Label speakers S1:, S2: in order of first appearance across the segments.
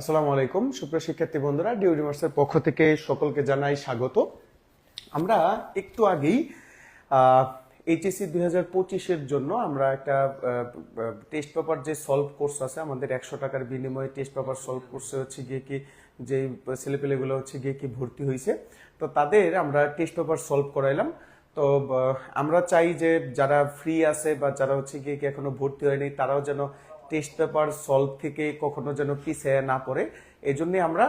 S1: আসসালামু আলাইকুম। সুপ্রিয় শিক্ষার্থী বন্ধুরা ডিউডিমার্সের পক্ষ থেকে সকলকে জানাই স্বাগত। আমরা একটু আগেই এইচএসসি দুই হাজার পঁচিশের জন্য আমরা একটা টেস্ট পেপার যে সলভ কোর্স আছে, আমাদের একশো টাকার বিনিময়ে টেস্ট পেপার সলভ কোর্সে হচ্ছে গিয়ে কি, যে ছেলেপেলেগুলো হচ্ছে গিয়ে কি ভর্তি হয়েছে। তো তাদের আমরা টেস্ট পেপার সলভ করাইলাম। তো আমরা চাই যে যারা ফ্রি আছে বা যারা হচ্ছে গিয়ে কি এখনও ভর্তি হয়নি, তারাও যেন টেস্ট পেপার সলভ থেকে কখনো যেন পিছিয়ে না পড়ে এই জন্য আমরা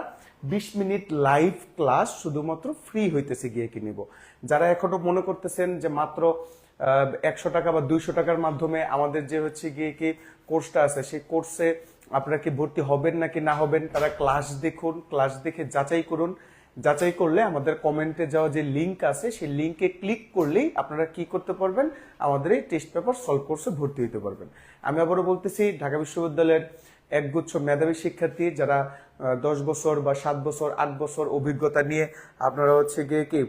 S1: বিশ মিনিট লাইভ ক্লাস শুধুমাত্র ফ্রি হইতেছে গিয়ে কি নিব যারা এখনও মনে করতেছেন যে মাত্র একশো টাকা বা দুইশো টাকার মাধ্যমে আমাদের যে হচ্ছে গিয়ে কি কোর্সটা আছে, সেই কোর্সে আপনারা কি ভর্তি হবেন নাকি না হবেন, তারা ক্লাস দেখুন, ক্লাস দেখে যাচাই করুন। যাচাই করলে আমাদের কমেন্টে যাওয়া যে লিংক আছে, সেই লিঙ্কে ক্লিক করলেই আপনারা কি করতে পারবেন? আমাদের এই টেস্ট পেপার সলভ কোর্সে ভর্তি হতে পারবেন। আমি আবারও বলতেছি, ঢাকা বিশ্ববিদ্যালয়ের একগুচ্ছ মেধাবী শিক্ষার্থী যারা দশ বছর বা সাত বছর, আট বছর অভিজ্ঞতা নিয়ে আপনারা হচ্ছে গিয়ে কি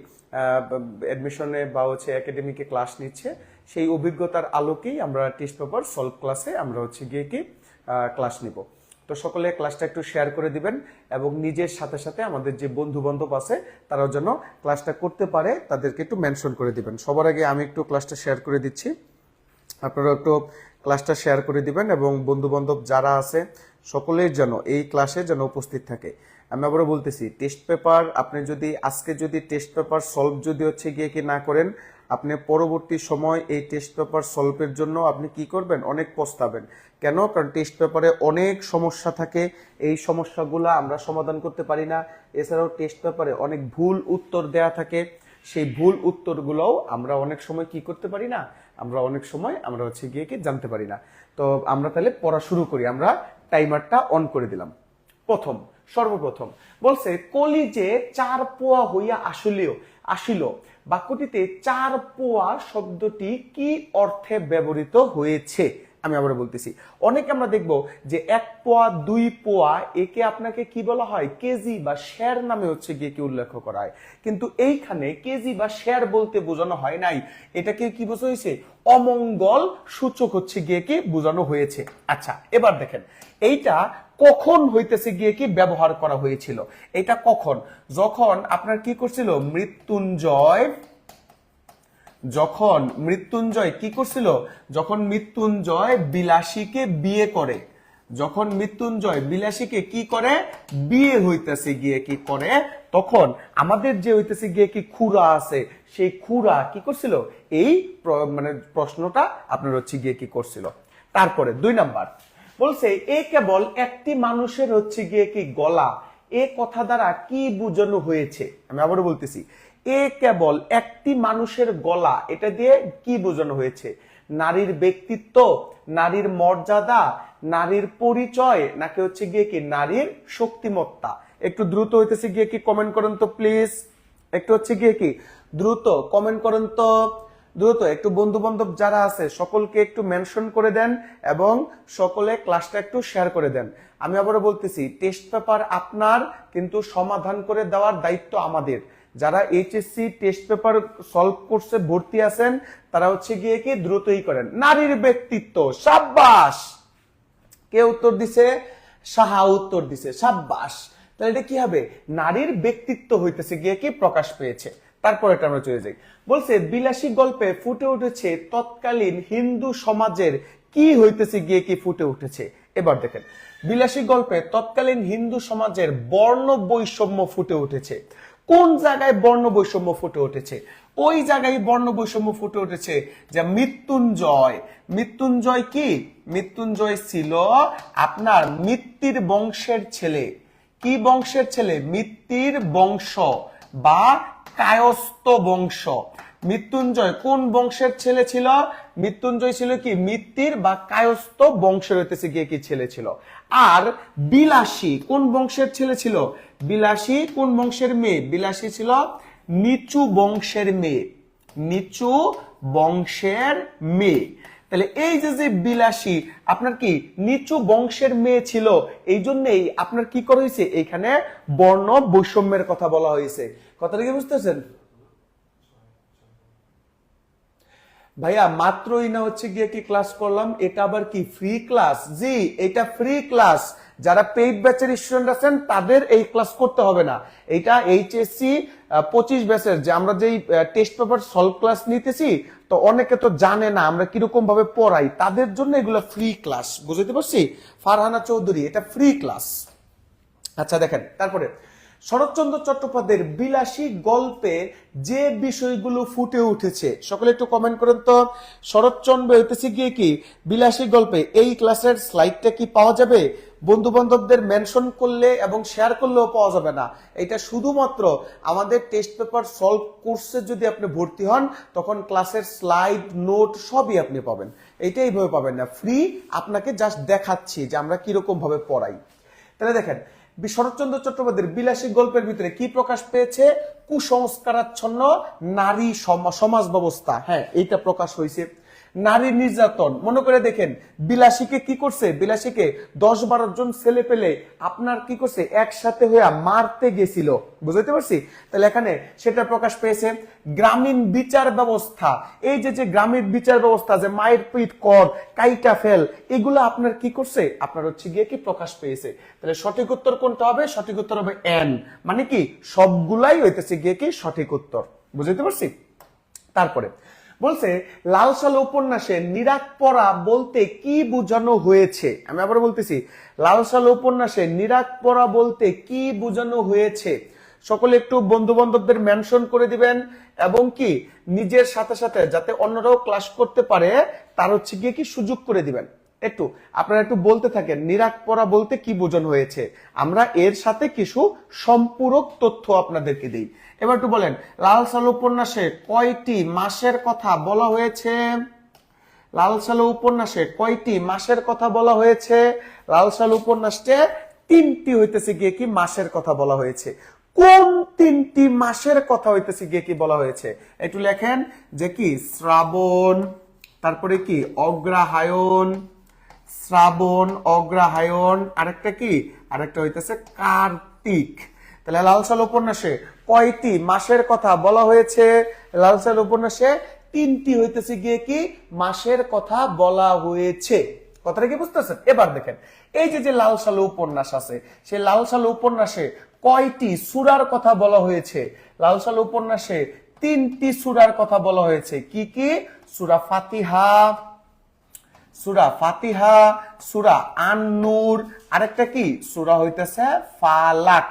S1: অ্যাডমিশনে বা হচ্ছে একাডেমিকে ক্লাস নিচ্ছে, সেই অভিজ্ঞতার আলোকেই আমরা টেস্ট পেপার সলভ ক্লাসে আমরা হচ্ছে গিয়ে কি ক্লাস নিব। তো সকলে ক্লাসটা একটু শেয়ার করে দিবেন এবং নিজের সাথে সাথে আমাদের যে বন্ধু বান্ধব আছে, তারাও যেন ক্লাসটা করতে পারে, তাদেরকে একটু মেনশন করে দিবেন। সবার আগে আমি একটু ক্লাসটা শেয়ার করে দিচ্ছি। আপনারা একটু ক্লাসটা শেয়ার করে দিবেন এবং বন্ধু বান্ধব যারা আছে সকলের যেন এই ক্লাসে যেন উপস্থিত থাকে। আমি আবারও বলতেছি টেস্ট পেপার আপনি যদি আজকে যদি টেস্ট পেপার সলভ যদি হচ্ছে গিয়ে কি না করেন আপনি পরবর্তী সময় এই টেস্ট পেপার সলভের জন্য আপনি কি করবেন? অনেক পস্তাবেন। কেন? কারণ টেস্ট পেপারে অনেক সমস্যা থাকে। এই সমস্যাগুলো আমরা সমাধান করতে পারি না। এছাড়াও টেস্ট পেপারে অনেক ভুল উত্তর দেয়া থাকে। সেই ভুল উত্তরগুলোও আমরা অনেক সময় কি করতে পারি না? আমরা অনেক সময় আমরা হচ্ছে গিয়ে কি জানতে পারি না। তো আমরা তাহলে পড়া শুরু করি। আমরা টাইমারটা অন করে দিলাম। প্রথম সর্বপ্রথম। বলছে, কলি যে চার পোয়া হইয়া আসলেও আসিল, বাক্যটিতে চার পোয়া শব্দটি কি অর্থে ব্যবহৃত হয়েছে? আমি আবার বলতেছি। অনেক আমরা দেখব যে এক পোয়া, দুই পোয়া একে আপনাকে কি বলা হয়? কেজি বা শের নামে হচ্ছে গিয়ে কি উল্লেখ করা হয় কিন্তু এইখানে কেজি বা শের বলতে বোঝানো হয় নাই। এটাকে কি বোঝা হয়েছে? অমঙ্গল সূচক হচ্ছে গিয়ে কি বোঝানো হয়েছে। আচ্ছা এবার দেখেন। এইটা কখন হইতেছে গিয়ে কি ব্যবহার করা হয়েছিল? এটা কখন? যখন আপনার কি করছিল? মৃত্যুঞ্জয় যখন মৃত্যুঞ্জয় কি করছিল? যখন মৃত্যুঞ্জয় বিলাসীকে বিয়ে করে। যখন মৃত্যুঞ্জয় বিলাসীকে কি করে? বিয়ে হইতেছে গিয়ে কি করে? তখন আমাদের যে হইতেছে গিয়ে কি খুরা আছে, সেই খুরা কি করছিল? এই মানে প্রশ্নটা আপনার হচ্ছে গিয়ে কি করছিল। তারপরে দুই নাম্বার। বলছে, এ কেবল একটি মানুষের হচ্ছে গিয়ে কি গলা। এ কথা দ্বারা কি বোঝানো হয়েছে? আমি আবারও বলতেছি এ কেবল একটি মানুষের গলা, এটা দিয়ে কি বোঝানো হয়েছে? নারীর ব্যক্তিত্ব, নারীর মর্যাদা, নারীর পরিচয়, নাকি হচ্ছে গিয়ে কি নারীর শক্তিমত্তা? একটু দ্রুত হইতেছে গিয়ে কি কমেন্ট করেন তো প্লিজ একটু হচ্ছে গিয়ে কি? দ্রুত কমেন্ট করেন তো। দ্রুত, একটু বন্ধু বান্ধব যারা আছে, সকলকে একটু মেনশন করে দেন এবং সকলে ক্লাসটা একটু শেয়ার করে দেন। আমি আবারও বলতেছি টেস্ট পেপার আপনার, কিন্তু সমাধান করে দেওয়ার দায়িত্ব আমাদের। যারা এইচএসসি টেস্ট পেপার সলভ কোর্সে ভর্তি আছেন, তারা হচ্ছে গিয়ে কি দ্রুতই করেন। নারীর ব্যক্তিত্ব, সাব্বাস। কে উত্তর দিছে? সাহা উত্তর দিছে, সাব্বাস। তাহলে এটা কি হবে? নারীর ব্যক্তিত্ব হইতেছে গিয়ে কি প্রকাশ পেয়েছে। তারপর এটা আমরা চলে যাই। বলছে, বিলাসী গল্পে ফুটে উঠেছে তৎকালীন হিন্দু সমাজের কি হইতেছে গিয়ে কি ফুটে উঠেছে। এবার দেখেন, বিলাসী গল্পে তৎকালীন হিন্দু সমাজের বর্ণ বৈষম্য ফুটে উঠেছে। কোন জায়গায় বর্ণ বৈষম্য ফুটে উঠেছে? ওই জায়গায় বর্ণ বৈষম্য ফুটে উঠেছে যে মৃত্যুঞ্জয়। মৃত্যুঞ্জয় কি? মৃত্যুঞ্জয় ছিল আপনার মৃত্যুর বংশের ছেলে। কি বংশের ছেলে? মৃত্যুর বংশ বা কায়স্থ বংশ। মৃত্যুঞ্জয় কোন বংশের ছেলে ছিল? মৃত্যুঞ্জয় ছিল কি? মৃত্যুর বা কায়স্থ বংশের হইতেছে গিয়ে কি ছেলে ছিল? আর বিলাসী কোন বংশের ছেলে ছিল? বিলাসী কোন বংশের মেয়ে? বিলাসী ছিল নিচু বংশের মেয়ে। নিচু বংশের মেয়ে। তাহলে এই যে যে বিলাসী, আপনার কি নিচু বংশের মেয়ে ছিল? এই জন্যই আপনার কি করা হয়েছে? এখানে বর্ণ বৈষম্যের কথা বলা হয়েছে। কথাটা কি বুঝতেছেন? ভাইয়া, মাত্রই না হচ্ছে গিয়ে কি ক্লাস করলাম? এটা আবার কি ফ্রি ক্লাস জি, এটা ফ্রি ক্লাস যারা পেইড ব্যাচের স্টুডেন্ট আছেন, তাদের এই ক্লাস করতে হবে না। এটা এইচএসসি পঁচিশ ব্যাচের যে আমরা যেই টেস্ট পেপার সলভ ক্লাস নিতেছি, তো অনেকে তো জানে না আমরা কীরকম ভাবে পড়াই। তাদের জন্য এগুলো ফ্রি ক্লাস বুঝতে পারছি? ফারহানা চৌধুরী, এটা ফ্রি ক্লাস আচ্ছা দেখেন, তারপরে, শরৎচন্দ্র চট্টোপাধ্যায়ের বিলাসী গল্পে যে বিষয়গুলো ফুটে উঠেছে, সকলে একটু কমেন্ট করেন তো। শরৎচন্দ্র হইতেছে গিয়ে কি? বিলাসী গল্পে এই ক্লাসের স্লাইডটা কি পাওয়া যাবে? বন্ধু বান্ধবদের মেনশন করলে এবং শেয়ার করলেও পাওয়া যাবে না। এটা শুধুমাত্র আমাদের টেস্ট পেপার সলভ কোর্সে যদি আপনি ভর্তি হন, তখন ক্লাসের স্লাইড নোট সবই আপনি পাবেন। এইটা এইভাবে পাবেন না। ফ্রি আপনাকে জাস্ট দেখাচ্ছি যে আমরা কীরকম ভাবে পড়াই। তাহলে দেখেন, শরৎচন্দ্র চট্টোপাধ্যায়ের বিলাসী গল্পের ভিতরে কি প্রকাশ পেয়েছে? কুসংস্কারাচ্ছন্ন নারী সম- সমাজ ব্যবস্থা। হ্যাঁ এইটা প্রকাশ হয়েছে। নারী নির্যাতন। মনে করে দেখেন, বিলাসীকে কি করছে? বিলাসীকে দশ বারো জন ছেলে পেলে আপনার কি করছে? একসাথে হইয়া মারতে গেছিল। বুঝতে পারছি? তাহলে এখানে সেটা প্রকাশ পেয়েছে গ্রামীণ বিচার ব্যবস্থা। এই যে যে গ্রামীণ বিচার ব্যবস্থা, যে মায়ের পিঠ, কর, কাইটা ফেল, এগুলো আপনার কি করছে? আপনার হচ্ছে গিয়ে কি প্রকাশ পেয়েছে? তাহলে সঠিক উত্তর কোনটা হবে? সঠিক উত্তর হবে এন। মানে কি? সবগুলাই হইতেছে গিয়ে কি? সঠিক উত্তর। বুঝতে পারছি? তারপরে বলছে, লাল সাল উপন্যাসে নিরাক পড়া বলতে কি বোঝানো হয়েছে? আমি আবার বলতেছি, লাল সাল উপন্যাসে নিরাক পড়া বলতে কি বোঝানো হয়েছে? সকলে একটু বন্ধু বান্ধবদের মেনশন করে দিবেন, এবং কি নিজের সাথে সাথে যাতে অন্যরাও ক্লাস করতে পারে, তার হচ্ছে গিয়ে কি সুযোগ করে দিবেন। একটু, আপনারা একটু বলতে থাকেন, নিরাক পড়া বলতে কি বোঝানো হয়েছে? আমরা এর সাথে কিছু সম্পূরক তথ্য আপনাদেরকে দিই। এবার একটু বলেন, লাল সাল উপন্যাসে কয়টি মাসের কথা বলা হয়েছে? লাল সালু উপন্যাসে কয়টি মাসের কথা বলা হয়েছে? লাল সালু উপন্যাসে তিনটি হইতেছে গিয়ে কি মাসের কথা বলা হয়েছে। কোন তিনটি মাসের কথা হইতেছে গিয়ে কি বলা হয়েছে? একটু লেখেন, যে কি শ্রাবণ, তারপরে কি অগ্রহায়ণ, শ্রাবণ, অগ্রহায়ণ, আরেকটা কি? আরেকটা হইতেছে কার্তিক। তাহলে লালসাল উপন্যাসে কয়টি মাসের কথা বলা হয়েছে? লালসাল উপন্যাসে তিনটি হইতেছে গিয়ে কি? মাসের কথা বলা হয়েছে। কথাটা কি বুঝতেছেন? এবার দেখেন, এই যে যে লাল সালু উপন্যাস আছে সেই লাল সালু উপন্যাসে কয়টি সুরার কথা বলা হয়েছে? লাল সালু উপন্যাসে তিনটি সুরার কথা বলা হয়েছে। কি কি? সুরা ফাতিহা সুরা ফাতিহা, সুরা আন্নুর, আরেকটা কি? সুরা হইতেছে ফালাক।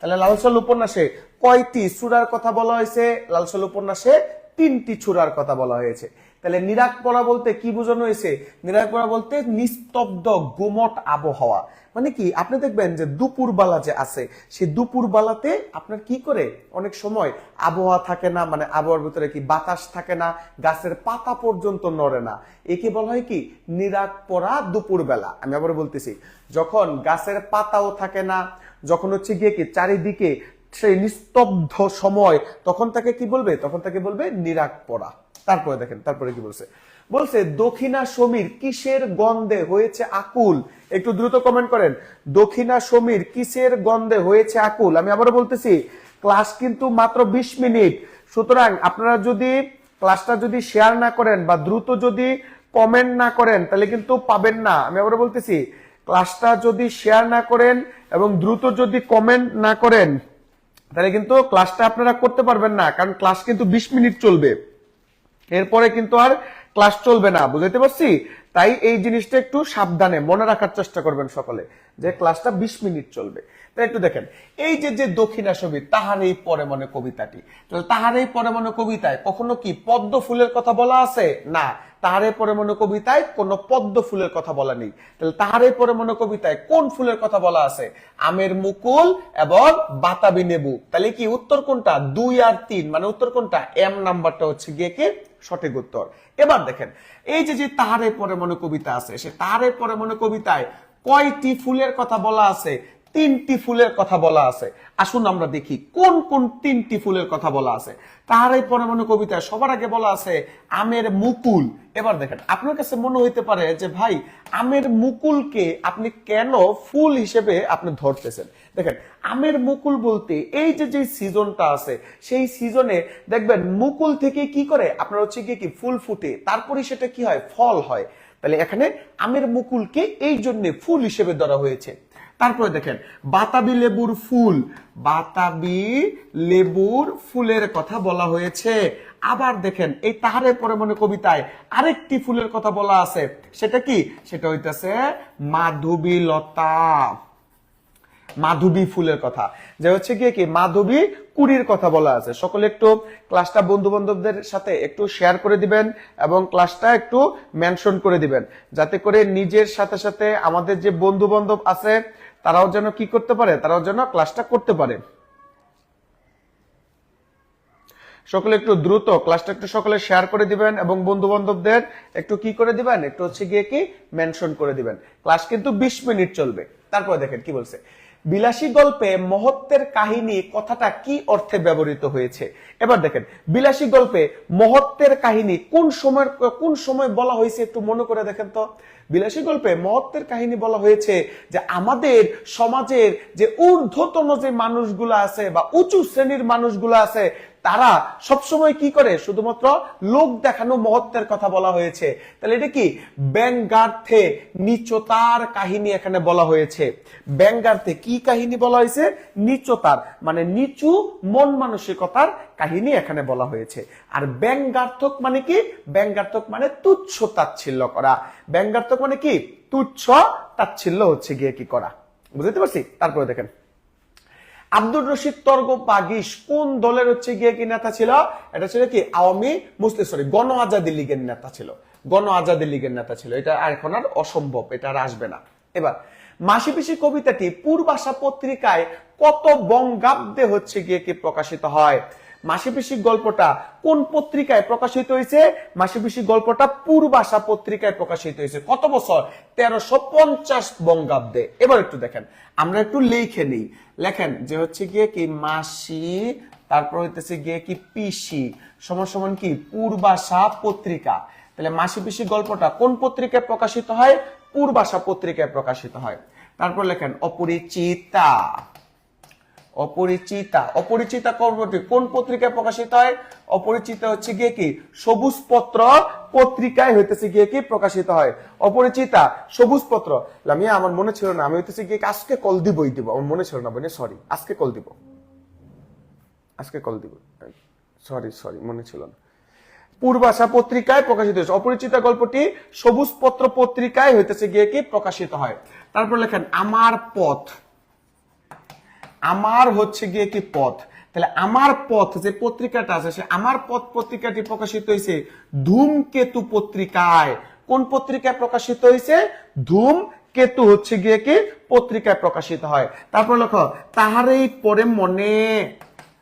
S1: তাহলে লালসাল উপন্যাসে কয়টি সুরার কথা বলা হয়েছে? লালসাল উপন্যাসে তিনটি সুরার কথা বলা হয়েছে। তাহলে নিরাক পড়া বলতে কি বোঝানো হয়েছে? নিরাক পড়া বলতে নিস্তব্ধ, গুমট আবহাওয়া। মানে কি? আপনি দেখবেন যে দুপুর বেলা যে আছে সেই দুপুর বেলাতে আপনার কি করে? অনেক সময় আবহাওয়া থাকে না মানে আবহাওয়ার ভিতরে কি বাতাস থাকে না, গাছের পাতা পর্যন্ত নড়ে না। একে বলা হয় কি? নিরাক পড়া দুপুর বেলা আমি আবার বলতেছি, যখন গাছের পাতাও থাকে না যখন হচ্ছে গিয়ে কি চারিদিকে সেই নিস্তব্ধ সময়, তখন তাকে কি বলবে? তখন তাকে বলবে নিরাক পড়া। তারপরে দেখেন, তারপরে কি বলছে? বলছে দক্ষিণা সমীর কিসের গন্ধে হয়েছে আকুল? একটু দ্রুত কমেন্ট করেন দক্ষিণা সমীর কিসের গন্ধে হয়েছে আকুল? আমি আবারও বলতেছি ক্লাস কিন্তু মাত্র বিশ মিনিট। সুতরাং আপনারা যদি ক্লাসটা যদি শেয়ার না করেন বা দ্রুত যদি কমেন্ট না করেন, তাহলে কিন্তু পাবেন না। আমি আবারও বলতেছি ক্লাসটা যদি শেয়ার না করেন এবং দ্রুত যদি কমেন্ট না করেন, তাহলে কিন্তু ক্লাসটা আপনারা করতে পারবেন না, কারণ ক্লাস কিন্তু বিশ মিনিট চলবে। এরপরে কিন্তু আর ক্লাস চলবে না বুঝতে পারছি? তাই এই জিনিসটা একটু সাবধানে, মনে রাখার চেষ্টা করবেন সকলে, যে ক্লাসটা বিশ মিনিট চলবে। তাই একটু দেখেন, এই যে যে দক্ষিণা ছবি তাহার এই পরে মনে কবিতাটি, তাহলে তাহার এই পরে মনে কবিতায় কখনো কি পদ্ম ফুলের কথা বলা আছে? না তাহারে পরে মনে কবিতায় কোন পদ্ম ফুলের কথা বলা নেই। তাহলে তাহারে পরে মনে কবিতায় কোন ফুলের কথা বলা আছে? আমের মুকুল এবং বাতাবি নেবু। তাহলে কি উত্তর কোনটা? দুই আর তিন। মানে উত্তর কোনটা? এম নাম্বারটা হচ্ছে গিয়ে কি? সঠিক উত্তর। এবার দেখেন, এই যে যে তাহারে পরে মনে কবিতা আছে, সে তাহারে পরে মনে কবিতায় কয়টি ফুলের কথা বলা আছে? তিনটি ফুলের কথা বলা আছে। আসুন আমরা দেখি, কোন কোন তিনটি ফুলের কথা বলা আছে? তাহার এই পরে মনে কবিতায় সবার আগে বলা আছে, আমের মুকুল। এবার দেখেন, আপনার কাছে মনে হইতে পারে যে ভাই, আমের মুকুলকে আপনি কেন ফুল হিসেবে আপনি ধরতেছেন? দেখেন, আমের মুকুল বলতে এই যে যে সিজনটা আছে, সেই সিজনে দেখবেন মুকুল থেকে কি করে? আপনার হচ্ছে গিয়ে কি ফুল ফুটে, তারপরে সেটা কি হয়? ফল হয়। তাহলে এখানে আমের মুকুলকে এই জন্য ফুল হিসেবে ধরা হয়েছে। তারপরে দেখেন, বাতাবি লেবুর ফুল। বাতাবি লেবুর ফুলের কথা বলা হয়েছে। আবার দেখেন, এই তাহারের পরে মনে কবিতায় আরেকটি ফুলের কথা বলা আছে। সেটা কি? সেটা হইতেছে মাধবী লতা। মাধবী ফুলের কথা। যে হচ্ছে গিয়ে কি? মাধবী কুড়ির কথা বলা আছে। সকলে একটু ক্লাসটা বন্ধু বান্ধবদের সাথে একটু শেয়ার করে দিবেন এবং ক্লাসটা একটু মেনশন করে দিবেন। যাতে করে নিজের সাথে সাথে আমাদের যে বন্ধু বান্ধব আছে তারাও যেন কি করতে পারে? তারাও যেন ক্লাসটা করতে পারে। সকলে একটু দ্রুত ক্লাসটা একটু সকলে শেয়ার করে দিবেন এবং বন্ধু বান্ধবদের একটু কি করে দিবেন? একটু হচ্ছে গিয়ে কি? মেনশন করে দিবেন। ক্লাস কিন্তু বিশ মিনিট চলবে। তারপরে দেখেন কি বলছে। বিলাসী গল্পে মহত্বের কাহিনী কথাটা কি অর্থে ব্যবহৃত হয়েছে? এবার দেখেন, বিলাসী গল্পে মহত্বের কাহিনী কোন সময়ের কোন সময় বলা হয়েছে একটু মনে করে দেখেন তো। বিলাসী গল্পে মহত্বের কাহিনী বলা হয়েছে যে আমাদের সমাজের যে ঊর্ধ্বতন যে মানুষগুলো আছে বা উঁচু শ্রেণির মানুষগুলো আছে তারা সবসময় কি করে? শুধুমাত্র লোক দেখানো মহত্বের কথা বলা হয়েছে। তাহলে এটা কি? ব্যঙ্গার্থে নিচতার কাহিনী এখানে বলা হয়েছে। ব্যঙ্গার্থে কি কাহিনী বলা হয়েছে? নিচতার মানে নিচু মন মানসিকতার কাহিনী এখানে বলা হয়েছে। আর ব্যঙ্গার্থক মানে কি? ব্যঙ্গার্থক মানে তুচ্ছ তাচ্ছিল্য করা। ব্যঙ্গার্থক মানে কি? তুচ্ছ তাচ্ছিল্য হচ্ছে গিয়ে কি করা। বুঝতে পারছি? তারপরে দেখেন। আব্দুর রশিদ তর্গ পাগিস কোন দলের হচ্ছে গিয়ে কি নেতা ছিল? এটা ছিল কি? আওয়ামী মুসলিম সরি গণ আজাদি লীগের নেতা ছিল। গণ আজাদি লীগের নেতা ছিল। এটা এখন আর অসম্ভব, এটা আর আসবে না। এবার মাসি পিসি কবিতাটি পূর্বাশা পত্রিকায় কত বঙ্গাব্দে হচ্ছে গিয়ে কি প্রকাশিত হয়? মাসি পিসি গল্পটা কোন পত্রিকায় প্রকাশিত হয়েছে? মাসি পিসি গল্পটা পূর্বাশা পত্রিকায় প্রকাশিত হয়েছে। কত বছর? তেরোশো পঞ্চাশ বঙ্গাব্দে। এবার একটু দেখেন। আমরা একটু লিখে নিই। লেখেন যে হচ্ছে গিয়ে কি মাসি, তারপর হইতেছে গিয়ে কি পিসি, সমান সমান কি? পূর্বাশা পত্রিকা। তাহলে মাসি পিসি গল্পটা কোন পত্রিকায় প্রকাশিত হয়? পূর্বাশা পত্রিকায় প্রকাশিত হয়। তারপর লেখেন, অপরিচিতা। অপরিচিতা। অপরিচিতা কর্মটি কোন পত্রিকায় প্রকাশিত হয়? অপরিচিতা হচ্ছে গিয়ে কি? সবুজ পত্র পত্রিকায় হইতেছে গিয়ে কি প্রকাশিত হয়? অপরিচিতা সবুজ পত্র লামিয়া আমার মনে ছিল না, আমি হইতেছে গিয়ে আজকে কল দিবই দিব। আমার মনে ছিল না বনে সরি আজকে কল দিব। আজকে কল দিব। সরি সরি মনে ছিল না। পূর্বাশা পত্রিকায় প্রকাশিত হয়েছে। অপরিচিতা গল্পটি সবুজ পত্র পত্রিকায় হইতেছে গিয়ে কি প্রকাশিত হয়? তারপর লেখেন, আমার পথ। আমার হচ্ছে গিয়ে কি পথ? তাহলে আমার পথ যে পত্রিকাটা আছে, সে আমার পথ পত্রিকাটি প্রকাশিত হয়েছে ধূমকেতু পত্রিকায়। কোন পত্রিকায় প্রকাশিত হয়েছে ধূম কেতু হচ্ছে গিয়ে কি? পত্রিকায় প্রকাশিত হয়। তারপর লেখো তাহারেই পরে মনে।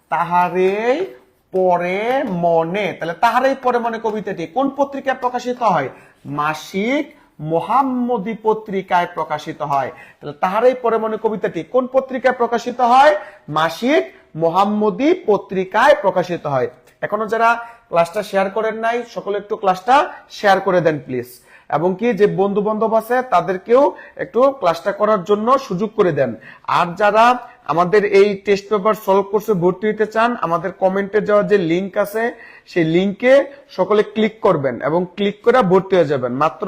S1: তাহারেই পরে মনে। তাহলে তাহারেই পরে মনে কবিতাটি কোন পত্রিকায় প্রকাশিত হয়? মাসিক মোহাম্মদী পত্রিকায় প্রকাশিত হয়। তাহলে তাহারই পরে মনে কবিতাটি, কোন পত্রিকায় প্রকাশিত হয়? মাসিক মোহাম্মদী পত্রিকায় প্রকাশিত হয়। এখনও যারা ক্লাসটা শেয়ার করেন নাই, সকলে একটু ক্লাসটা শেয়ার করে দেন, প্লিজ। এবং কি, যে বন্ধু বান্ধব আছে, তাদেরকেও একটু ক্লাসটা করার জন্য সুযোগ করে দেন। আর যারা আমাদের এই টেস্ট পেপার সলভ কোর্সে ভর্তি হতে চান, আমাদের কমেন্টে যাওয়ার যে লিংক আছে, সেই লিংকে সকলে ক্লিক করবেন এবং ক্লিক করে ভর্তি হয়ে যাবেন। মাত্র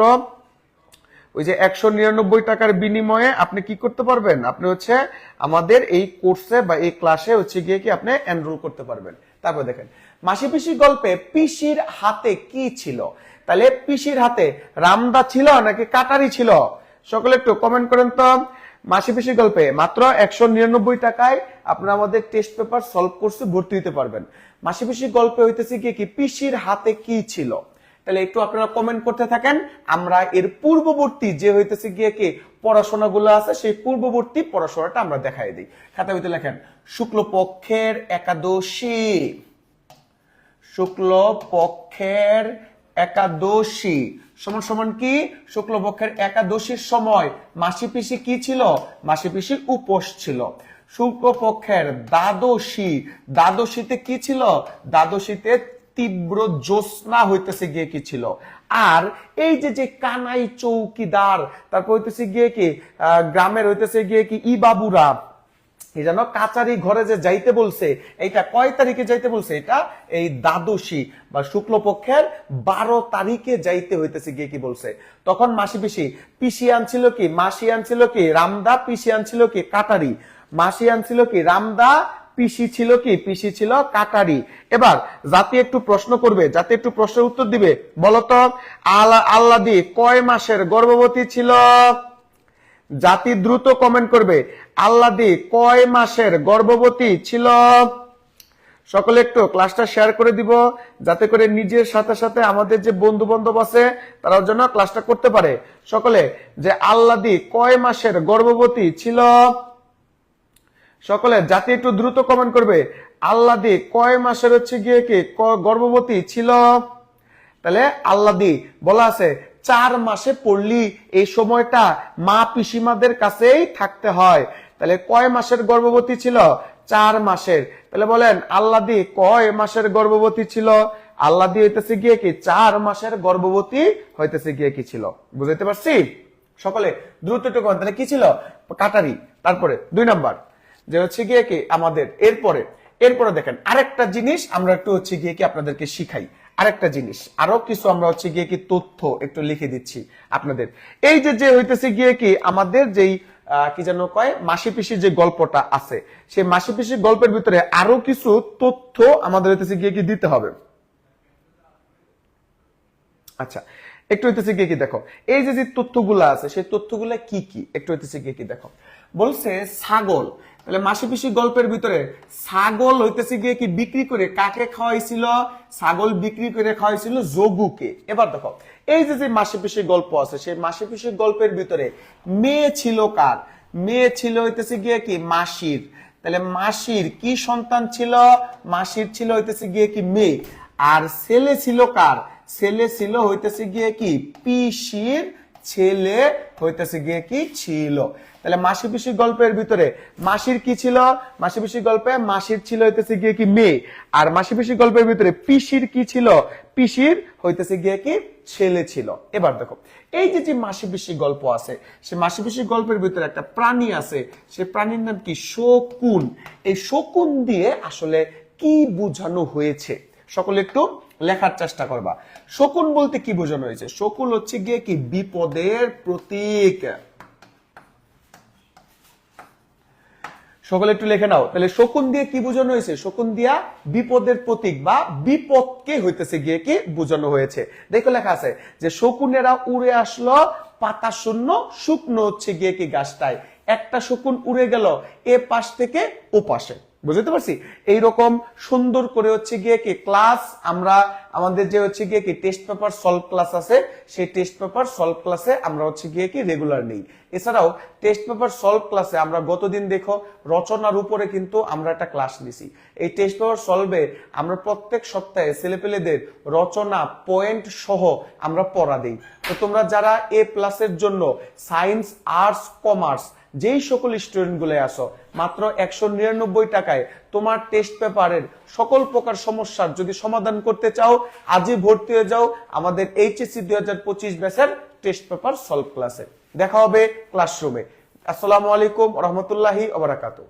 S1: ওই যে একশো নিরানব্বই টাকার বিনিময়ে আপনি কি করতে পারবেন? আপনি হচ্ছে আমাদের এই কোর্সে বা এই ক্লাসে হচ্ছে গিয়ে কি আপনি এনরোল করতে পারবেন। তারপর দেখেন মাসি পিসি গল্পে পিসির হাতে কি ছিল? তাহলে পিসির হাতে রামদা ছিল নাকি কাটারি ছিল? সকলে একটু কমেন্ট করেন তো। মাসি পিসি গল্পে মাত্র একশো নিরানব্বই টাকায় আপনারা আমাদের টেস্ট পেপার সলভ কোর্সে ভর্তি হতে পারবেন। মাসি পিসি গল্পে হইতেছে কি কি পিসির হাতে কি ছিল? তাহলে একটু আপনারা কমেন্ট করতে থাকেন। আমরা এর পূর্ববর্তী যে হইতেছে গিয়ে কি পড়াশোনাগুলো আছে, সেই পূর্ববর্তী পড়াশোনাটা আমরা দেখাই দিই। খাতা হইতে লেখেন, শুক্লপক্ষের একাদশী। শুক্লপক্ষের একাদশী। সমান সমান কি? শুক্লপক্ষের একাদশীর সময় মাসি পিসি কি ছিল? মাসি পিসি উপোস ছিল। শুক্লপক্ষের দ্বাদশী। দ্বাদশীতে কি ছিল? দ্বাদশীতে তীব্র জ্যোৎস্না হইতেছে গিয়ে কি ছিল? আর এই যে যে কানাই চৌকিদার, তারপর হইতেছে গিয়ে কি গ্রামের হইতেছে গিয়ে কি, ই বাবুরা এই যেন কাচারি ঘরে যে যাইতে বলছে, এইটা কয় তারিখে যাইতে বলছে? এটা এই দ্বাদশী বা শুক্লপক্ষের বারো তারিখে যাইতে হইতেছে গিয়ে কি বলছে? তখন মাসি পিসি পিসি আনছিল কি, মাসি আনছিল কি, রামদা, পিসি আনছিল কি, কাটারি, মাসি আনছিল কি, রামদা পিসি ছিল কি? পিসি ছিল কাটারি। এবার জাতি একটু প্রশ্ন করবে, জাতি একটু প্রশ্নের উত্তর দিবে। বলতো আল্লাহ আল্লাদি কয় মাসের গর্ভবতী ছিল? জাতি দ্রুত কমেন্ট করবে, আল্লাদি কয় মাসের গর্ভবতী ছিল? সকলে একটু ক্লাসটা শেয়ার করে দিব, যাতে করে নিজের সাথে সাথে আমাদের যে বন্ধু বান্ধব আছে, তারাও যেন ক্লাসটা করতে পারে। সকলে, যে আল্লাদি কয় মাসের গর্ভবতী ছিল? সকলে জাতি একটু দ্রুত কমেন্ট করবে। আল্লাদি কয় মাসের হচ্ছে গিয়ে কি গর্ভবতী ছিল? তাহলে আল্লাদি বলা আছে, চার মাসে পড়লি, এই সময়টা মা পিসিমাদের কাছেই থাকতে হয়। তাহলে কয় মাসের গর্ভবতী ছিল? চার মাসের। তাহলে বলেন, আল্লাদি কয় মাসের গর্ভবতী ছিল? আল্লাদি হইতেছে গিয়ে কি, চার মাসের গর্ভবতী হইতেছে গিয়ে কি ছিল? বুঝাইতে পারছি? সকলে দ্রুত করেন। তাহলে কি ছিল? কাটারি। তারপরে, দুই নাম্বার। যে হচ্ছে গিয়ে কি আমাদের, এরপরে এরপরে দেখেন, আরেকটা জিনিস আমরা একটু হচ্ছে গিয়ে কি আপনাদেরকে শিখাই। আরেকটা জিনিস, আরও কিছু আমরা হচ্ছে গিয়ে কি তথ্য একটু লিখে দিচ্ছি আপনাদের। এই যে যে হইতেছে গিয়ে কি আমাদের যেই কি যেন কয় মাসি পিসির যে গল্পটা আছে, সেই মাসি পিসির গল্পের ভিতরে আরও কিছু তথ্য আমাদের হইতেছে গিয়ে কি দিতে হবে। আচ্ছা একটু হইতেছে গিয়ে কি দেখো, এই যে যে তথ্যগুলো আছে, সেই তথ্যগুলো কি কি? একটু হইতেছে গিয়ে কি দেখো। বলছে ছাগল তাহলে মাসি পিসি গল্পের ভিতরে ছাগল হইতেছে গিয়ে কি বিক্রি করে কাকে খাওয়াইছিল? ছাগল বিক্রি করে খাওয়াইছিল যোগুকে। এবার দেখো, এই যে যে মাসি পিসি গল্প আছে, সেই মাসি পিসি গল্পের ভিতরে মেয়ে ছিল কার? মেয়ে ছিল হইতেছে গিয়ে কি মাসির। তাহলে মাসির কি সন্তান ছিল? মাসির ছিল হইতেছে গিয়ে কি মেয়ে। আর ছেলে ছিল কার? ছেলে ছিল হইতেছে গিয়ে কি পিসির ছেলে হইতেছে গিয়ে কি ছিল? তাহলে মাসি পিসির গল্পের ভিতরে, মাসির কি ছিল? মাসি পিসির গল্পে মাসির ছিল হইতেছে গিয়ে কি মেয়ে। আর মাসি পিসির গল্পের ভিতরে পিসির কি ছিল? পিসির হইতেছে গিয়ে কি ছেলে ছিল। এবার দেখো, এই যে যে মাসি পিসির গল্প আছে, সে মাসি পিসির গল্পের ভিতরে একটা প্রাণী আছে, সে প্রাণীর নাম কি? শকুন। এই শকুন দিয়ে আসলে কি বোঝানো হয়েছে? সকলে একটু লেখার চেষ্টা করবা। শকুন বলতে কি বোঝানো হয়েছে? শকুন হচ্ছে গিয়ে কি? বিপদের প্রতীক। সকলে একটু লিখে নাও। তাহলে শকুন দিয়ে কি বোঝানো হয়েছে? শকুন দিয়া বিপদের প্রতীক বা বিপদকে হইতেছে গিয়ে কি বোঝানো হয়েছে। দেখো লেখা আছে যে শকুনেরা উড়ে আসলো, পাতা শূন্য, শুকনো হচ্ছে গিয়ে কি গাছটায়। একটা শকুন উড়ে গেল, এ পাশ থেকে ও পাশে। বুঝতে পারছি? এইরকম সুন্দর করে হচ্ছে গিয়ে কি ক্লাস আমরা, আমাদের যে হচ্ছে গিয়ে কি টেস্ট পেপার সলভ ক্লাস আছে, সেই টেস্ট পেপার সলভ ক্লাসে আমরা হচ্ছে গিয়ে কি রেগুলার নেই। এছাড়াও টেস্ট পেপার সলভ ক্লাসে আমরা গতদিন দেখো রচনার উপরে কিন্তু আমরা একটা ক্লাস নিছি। এই টেস্ট পেপার সলভে আমরা প্রত্যেক সপ্তাহে ছেলেপেলেদের রচনা পয়েন্ট সহ আমরা পড়া দিই। তো তোমরা যারা এ প্লাসের জন্য সায়েন্স আর্টস কমার্স যেই সকল স্টুডেন্টগুলো আসো মাত্র একশো নিরানব্বই টাকায় তোমার টেস্ট পেপারের সকল প্রকার সমস্যার যদি সমাধান করতে চাও, আজই ভর্তি হয়ে যাও আমাদের এইচএসসি দুই হাজার পঁচিশ ব্যাসের টেস্ট পেপার সলভ ক্লাসে দেখা হবে ক্লাসরুমে আসসালামু আলাইকুম রহমতুল্লাহি ওবরাকাতু